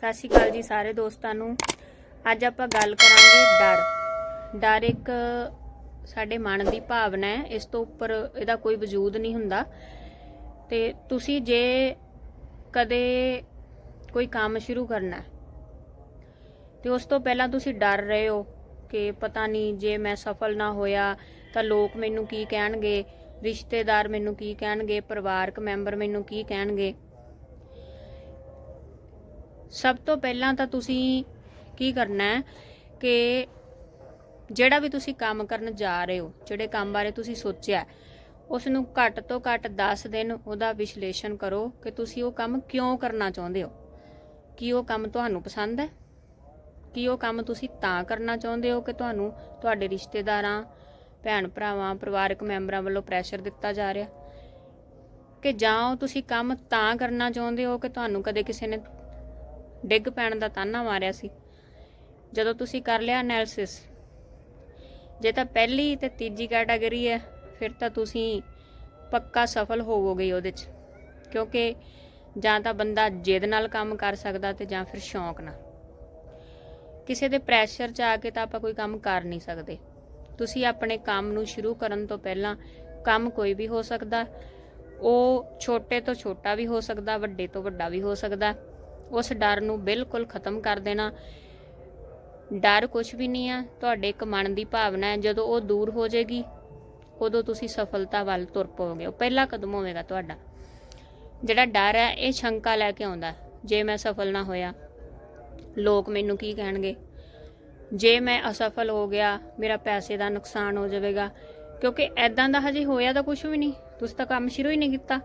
ਸਤਿ ਸ਼੍ਰੀ ਅਕਾਲ ਜੀ ਸਾਰੇ ਦੋਸਤਾਂ ਨੂੰ। ਅੱਜ ਆਪਾਂ ਗੱਲ ਕਰਾਂਗੇ ਡਰ। ਡਰ ਇੱਕ ਸਾਡੇ ਮਨ ਦੀ ਭਾਵਨਾ ਹੈ, ਇਸ ਤੋਂ ਉੱਪਰ ਇਹਦਾ ਕੋਈ ਵਜੂਦ ਨਹੀਂ ਹੁੰਦਾ। ਤੇ ਤੁਸੀਂ ਜੇ ਕਦੇ ਕੋਈ ਕੰਮ ਸ਼ੁਰੂ ਕਰਨਾ ਹੈ, ਤੇ ਉਸ ਤੋਂ ਪਹਿਲਾਂ ਤੁਸੀਂ ਡਰ ਰਹੇ ਹੋ ਕਿ ਪਤਾ ਨਹੀਂ ਜੇ ਮੈਂ ਸਫਲ ਨਾ ਹੋਇਆ, ਤਾਂ ਲੋਕ ਮੈਨੂੰ ਕੀ ਕਹਿਣਗੇ, ਰਿਸ਼ਤੇਦਾਰ ਮੈਨੂੰ ਕੀ ਕਹਿਣਗੇ, ਪਰਿਵਾਰਕ ਮੈਂਬਰ ਮੈਨੂੰ ਕੀ ਕਹਿਣਗੇ ਸਭ ਤੋਂ ਪਹਿਲਾਂ ਤਾਂ ਤੁਸੀਂ ਕੀ ਕਰਨਾ ਹੈ ਕਿ ਜਿਹੜਾ ਵੀ ਤੁਸੀਂ ਕੰਮ ਕਰਨ ਜਾ ਰਹੇ ਹੋ, ਜਿਹੜੇ ਕੰਮ ਬਾਰੇ ਤੁਸੀਂ ਸੋਚਿਆ ਉਸ ਨੂੰ ਘੱਟ ਤੋਂ ਘੱਟ 10 ਦਿਨ ਉਹਦਾ ਵਿਸ਼ਲੇਸ਼ਣ ਕਰੋ ਕਿ ਤੁਸੀਂ ਉਹ ਕੰਮ ਕਿਉਂ ਕਰਨਾ ਚਾਹੁੰਦੇ ਹੋ। ਕੀ ਉਹ ਕੰਮ ਤੁਹਾਨੂੰ ਪਸੰਦ ਹੈ? ਕੀ ਉਹ ਕੰਮ ਤੁਸੀਂ ਤਾਂ ਕਰਨਾ ਚਾਹੁੰਦੇ ਹੋ ਕਿ ਤੁਹਾਨੂੰ ਤੁਹਾਡੇ ਰਿਸ਼ਤੇਦਾਰਾਂ, ਭੈਣ ਭਰਾਵਾਂ, ਪਰਿਵਾਰਕ ਮੈਂਬਰਾਂ ਵੱਲੋਂ ਪ੍ਰੈਸ਼ਰ ਦਿੱਤਾ ਜਾ ਰਿਹਾ? ਕਿ ਜਾਂ ਉਹ ਤੁਸੀਂ ਕੰਮ ਤਾਂ ਕਰਨਾ ਚਾਹੁੰਦੇ ਹੋ ਕਿ ਤੁਹਾਨੂੰ ਕਦੇ ਕਿਸੇ ਨੇ ਡਿੱਗ ਪੈਣ ਦਾ ਤਾਨਾ ਮਾਰਿਆ ਸੀ। ਜਦੋਂ ਤੁਸੀਂ ਕਰ ਲਿਆ ਐਨਾਲਿਸਿਸ ਜੇ ਤਾਂ ਪਹਿਲੀ ਤੇ ਤੀਜੀ ਕੈਟਾਗਰੀ ਹੈ, ਫਿਰ ਤਾਂ ਤੁਸੀਂ ਪੱਕਾ ਸਫਲ ਹੋਵੋਗੇ ਉਹਦੇ 'ਚ। ਕਿਉਂਕਿ ਜਾਂ ਤਾਂ ਬੰਦਾ ਜਿੱਦ ਨਾਲ ਕੰਮ ਕਰ ਸਕਦਾ ਤੇ ਜਾਂ ਫਿਰ ਸ਼ੌਂਕ ਨਾਲ। ਕਿਸੇ ਦੇ ਪ੍ਰੈਸ਼ਰ 'ਚ ਆ ਕੇ ਤਾਂ ਆਪਾਂ ਕੋਈ ਕੰਮ ਕਰ ਨਹੀਂ ਸਕਦੇ। ਤੁਸੀਂ ਆਪਣੇ ਕੰਮ ਨੂੰ ਸ਼ੁਰੂ ਕਰਨ ਤੋਂ ਪਹਿਲਾਂ ਕੰਮ ਕੋਈ ਵੀ ਹੋ ਸਕਦਾ, ਉਹ ਛੋਟੇ ਤੋਂ ਛੋਟਾ ਵੀ ਹੋ ਸਕਦਾ, ਵੱਡੇ ਤੋਂ ਵੱਡਾ ਵੀ ਹੋ ਸਕਦਾ। ਉਸ ਡਰ ਨੂੰ ਬਿਲਕੁਲ ਖਤਮ ਕਰ ਦੇਣਾ। ਡਰ ਕੁਝ ਵੀ ਨਹੀਂ ਆ। ਤੁਹਾਡੇ ਇੱਕ ਮਨ ਦੀ ਭਾਵਨਾ ਹੈ, ਜਦੋਂ ਉਹ ਦੂਰ ਹੋ ਜਾਏਗੀ ਉਦੋਂ ਤੁਸੀਂ ਸਫਲਤਾ ਵੱਲ ਤੁਰ ਪਓਗੇ ਉਹ ਪਹਿਲਾ ਕਦਮ ਹੋਵੇਗਾ ਤੁਹਾਡਾ। ਜਿਹੜਾ ਡਰ ਹੈ, ਇਹ ਸ਼ੰਕਾ ਲੈ ਕੇ ਆਉਂਦਾ। ਜੇ ਮੈਂ ਸਫਲ ਨਾ ਹੋਇਆ, ਲੋਕ ਮੈਨੂੰ ਕੀ ਕਹਿਣਗੇ? ਜੇ ਮੈਂ ਅਸਫਲ ਹੋ ਗਿਆ, ਮੇਰਾ ਪੈਸੇ ਦਾ ਨੁਕਸਾਨ ਹੋ ਜਾਵੇਗਾ। ਕਿਉਂਕਿ ਐਦਾਂ ਦਾ ਹਜੇ ਹੋਇਆ ਤਾਂ ਕੁਝ ਵੀ ਨਹੀਂ। ਤੁਸੀਂ ਤਾਂ ਕੰਮ ਸ਼ੁਰੂ ਹੀ ਨਹੀਂ ਕੀਤਾ।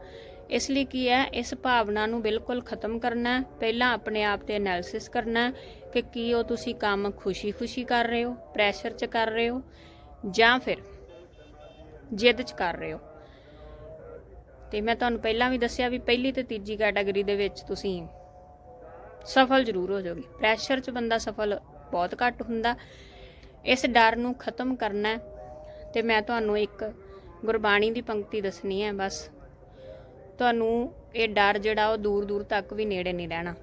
ਇਸ ਲਈ ਕੀ ਹੈ, ਇਸ ਭਾਵਨਾ ਨੂੰ ਬਿਲਕੁਲ ਖਤਮ ਕਰਨਾ ਪਹਿਲਾਂ ਆਪਣੇ ਆਪ ਤੇ ਐਨਾਲਿਸਿਸ ਕਰਨਾ ਕਿ ਕੀ ਉਹ ਤੁਸੀਂ ਕੰਮ ਖੁਸ਼ੀ-ਖੁਸ਼ੀ ਕਰ ਰਹੇ ਹੋ ਪ੍ਰੈਸ਼ਰ 'ਚ ਕਰ ਰਹੇ ਹੋ ਜਾਂ ਫਿਰ ਜਿੱਦ 'ਚ ਕਰ ਰਹੇ ਹੋ। ਤੇ ਮੈਂ ਤੁਹਾਨੂੰ ਪਹਿਲਾਂ ਵੀ ਦੱਸਿਆ ਵੀ ਪਹਿਲੀ ਤੇ ਤੀਜੀ ਕੈਟਾਗਰੀ ਦੇ ਵਿੱਚ ਤੁਸੀਂ ਸਫਲ ਜ਼ਰੂਰ ਹੋ ਜਾਓਗੇ। ਪ੍ਰੈਸ਼ਰ 'ਚ ਬੰਦਾ ਸਫਲ ਬਹੁਤ ਘੱਟ ਹੁੰਦਾ। ਇਸ ਡਰ ਨੂੰ ਖਤਮ ਕਰਨਾ ਹੈ। ਤੇ ਮੈਂ ਤੁਹਾਨੂੰ ਇੱਕ ਗੁਰਬਾਣੀ ਦੀ ਪੰਕਤੀ ਦੱਸਣੀ ਹੈ, ਬਸ। ਤੁਹਾਨੂੰ ਇਹ ਡਰ ਜਿਹੜਾ ਉਹ ਦੂਰ ਦੂਰ ਤੱਕ ਵੀ ਨੇੜੇ ਨਹੀਂ ਰਹਿਣਾ।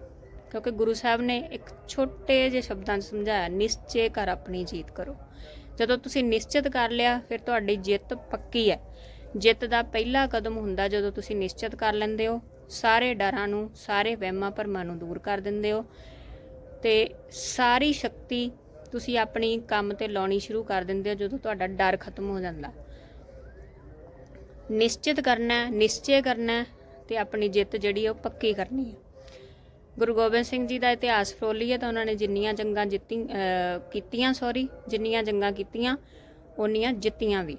ਕਿਉਂਕਿ ਗੁਰੂ ਸਾਹਿਬ ਨੇ ਇੱਕ ਛੋਟੇ ਜਿਹੇ ਸ਼ਬਦਾਂ 'ਚ ਸਮਝਾਇਆ, ਨਿਸ਼ਚੇ ਕਰ ਆਪਣੀ ਜੀਤ ਕਰੋ। ਜਦੋਂ ਤੁਸੀਂ ਨਿਸ਼ਚਿਤ ਕਰ ਲਿਆ, ਫਿਰ ਤੁਹਾਡੀ ਜਿੱਤ ਪੱਕੀ ਹੈ। ਜਿੱਤ ਦਾ ਪਹਿਲਾ ਕਦਮ ਹੁੰਦਾ ਜਦੋਂ ਤੁਸੀਂ ਨਿਸ਼ਚਿਤ ਕਰ ਲੈਂਦੇ ਹੋ। ਸਾਰੇ ਡਰਾਂ ਨੂੰ, ਸਾਰੇ ਵਹਿਮਾਂ ਭਰਮਾਂ ਨੂੰ ਦੂਰ ਕਰ ਦਿੰਦੇ ਹੋ। ਤੇ ਸਾਰੀ ਸ਼ਕਤੀ ਤੁਸੀਂ ਆਪਣੀ ਕੰਮ ਤੇ ਲਾਉਣੀ ਸ਼ੁਰੂ ਕਰ ਦਿੰਦੇ ਹੋ ਜਦੋਂ ਤੁਹਾਡਾ ਡਰ ਖਤਮ ਹੋ ਜਾਂਦਾ। ਨਿਸ਼ਚਿਤ ਕਰਨਾ ਹੈ, ਨਿਸ਼ਚੈ ਕਰਨਾ ਹੈ ਤੇ ਆਪਣੀ ਜਿੱਤ ਜਿਹੜੀ ਉਹ ਪੱਕੀ ਕਰਨੀ ਹੈ। ਗੁਰੂ ਗੋਬਿੰਦ ਸਿੰਘ ਜੀ ਦਾ ਇਤਿਹਾਸ ਫਰੋਲੀਏ ਤਾਂ ਉਹਨਾਂ ਨੇ ਜਿੰਨੀਆਂ ਜੰਗਾਂ ਜਿੱਤੀ ਕੀਤੀਆਂ ਸੌਰੀ ਜਿੰਨੀਆਂ ਜੰਗਾਂ ਕੀਤੀਆਂ ਉਨੀਆਂ ਜਿੱਤੀਆਂ ਵੀ।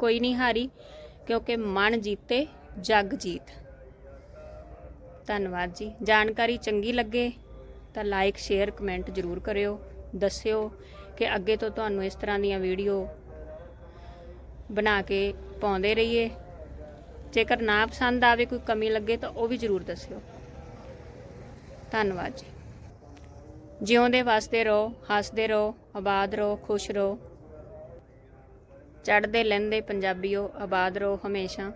ਕੋਈ ਨਹੀਂ ਹਾਰੀ, ਕਿਉਂਕਿ ਮਨ ਜੀਤੇ, ਜਗ ਜੀਤ। ਧੰਨਵਾਦ ਜੀ। ਜਾਣਕਾਰੀ ਚੰਗੀ ਲੱਗੇ ਤਾਂ ਲਾਈਕ ਸ਼ੇਅਰ ਕਮੈਂਟ ਜ਼ਰੂਰ ਕਰਿਓ। ਦੱਸਿਓ ਕਿ ਅੱਗੇ ਤੋਂ ਤੁਹਾਨੂੰ ਇਸ ਤਰ੍ਹਾਂ ਦੀਆਂ ਵੀਡੀਓ ਬਣਾ ਕੇ ਪਾਉਂਦੇ ਰਹੀਏ। ਜੇਕਰ ਨਾ ਪਸੰਦ ਆਵੇ, ਕੋਈ ਕਮੀ ਲੱਗੇ ਤਾਂ ਉਹ ਵੀ ਜ਼ਰੂਰ ਦੱਸਿਓ। ਧੰਨਵਾਦ ਜੀ। ਜਿਉਂਦੇ ਵਸਦੇ ਰਹੋ, ਹੱਸਦੇ ਰਹੋ, ਆਬਾਦ ਰਹੋ, ਖੁਸ਼ ਰਹੋ। ਚੜ੍ਹਦੇ ਲੈਂਦੇ ਪੰਜਾਬੀਓ, ਆਬਾਦ ਰਹੋ ਹਮੇਸ਼ਾ।